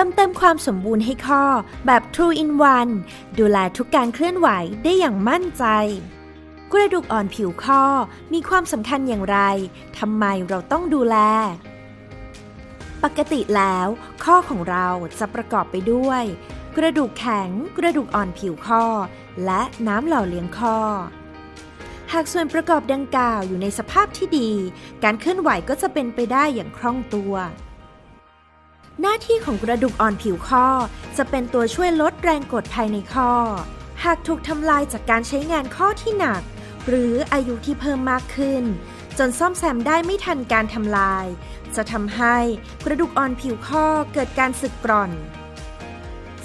ติมเต็มความสมบูรณ์ให้ข้อแบบ True in One ดูแลทุกการเคลื่อนไหวได้อย่างมั่นใจ กระดูกอ่อนผิวข้อมีความสำคัญอย่างไรทำไมเราต้องดูแล ปกติแล้ว ข้อของเราจะประกอบไปด้วย กระดูกแข็ง กระดูกอ่อนผิวข้อ และน้ำหล่อเลี้ยงข้อหากส่วนประกอบดังกล่าวอยู่ในสภาพที่ดี การเคลื่อนไหวก็จะเป็นไปได้อย่างคล่องตัว หน้าที่ของกระดูกอ่อนผิวข้อ จะเป็นตัวช่วยลดแรงกดภายในข้อ หากถูกทำลายจากการใช้งานข้อที่หนัก หรืออายุที่เพิ่มมากขึ้น จนซ่อมแซมได้ไม่ทันการทำลาย จะทำให้กระดูกอ่อนผิวข้อเกิดการสึกกร่อน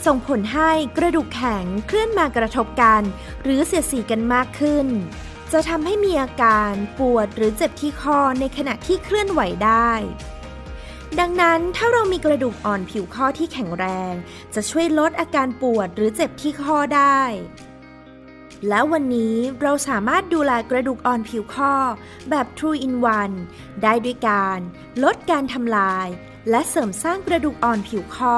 ส่งผลให้กระดูกแข็งเคลื่อนมากระทบกัน หรือเสียดสีกันมากขึ้น จะทำให้มีอาการปวดหรือเจ็บที่ข้อในขณะที่เคลื่อนไหวได้ ดังนั้นถ้าเรามีกระดูกอ่อนผิวข้อที่แข็งแรง จะช่วยลดอาการปวดหรือเจ็บที่ข้อได้ แล้ววันนี้เราสามารถดูแลกระดูกอ่อนผิวข้อ แบบ True in One ได้ด้วยการ ลดการทำลาย และเสริมสร้างกระดูกอ่อนผิวข้อ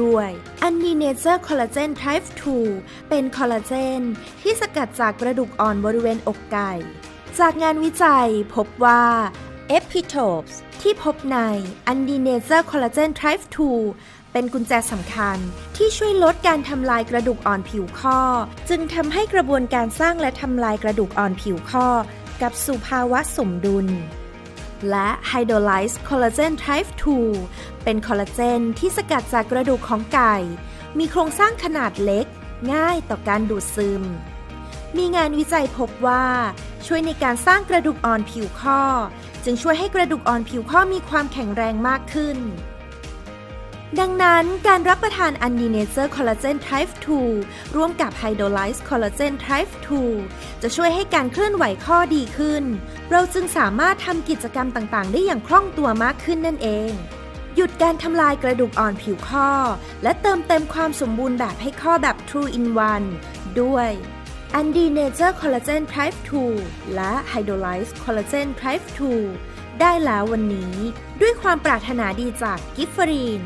ด้วย a n n i n a t u r e Collagen Type 2 เป็นคอลลาเจน ที่สกัดจากกระดูกอ่อนบริเวณอกไก่จากงานวิจัยพบว่า Epitopes ที่พบใน a n n i n a t u r e Collagen Type 2เป็นกุญแจสำคัญที่ช่วยลดการทำลายกระดูกอ่อนผิวข้อ จึงทำให้กระบวนการสร้างและทำลายกระดูกอ่อนผิวข้อ กับสู่ภาวะสมดุล และ Hydrolyzed Collagen Type 2เป็นคอลลาเจนที่สกัดจากกระดูกของไก่ มีโครงสร้างขนาดเล็ก ง่ายต่อการดูดซึม มีงานวิจัยพบว่า ช่วยในการสร้างกระดูกอ่อนผิวข้อ จึงช่วยให้กระดูกอ่อนผิวข้อมีความแข็งแรงมากขึ้น ดังนั้นการรับประทาน a n d i n a t u r e Collagen Type 2ร่วมกับ Hydrolyzed Collagen Type 2จะช่วยให้การเคลื่อนไหวข้อดีขึ้น เราจึงสามารถทำกิจกรรมต่างๆ ได้อย่างคล่องตัวมากขึ้นนั่นเองหยุดการทำลายกระดูกอ่อนผิวข้อ และเติมเต็มความสมบูรณ์แบบให้ข้อแบบ True in One ด้วย อันดีเนเจอร์คอลลาเจนไพรฟ์2และไฮโดรไลซ์คอลลาเจนไพรฟ์2ได้แล้ววันนี้ ด้วยความปรารถนาดีจากกิฟฟรีน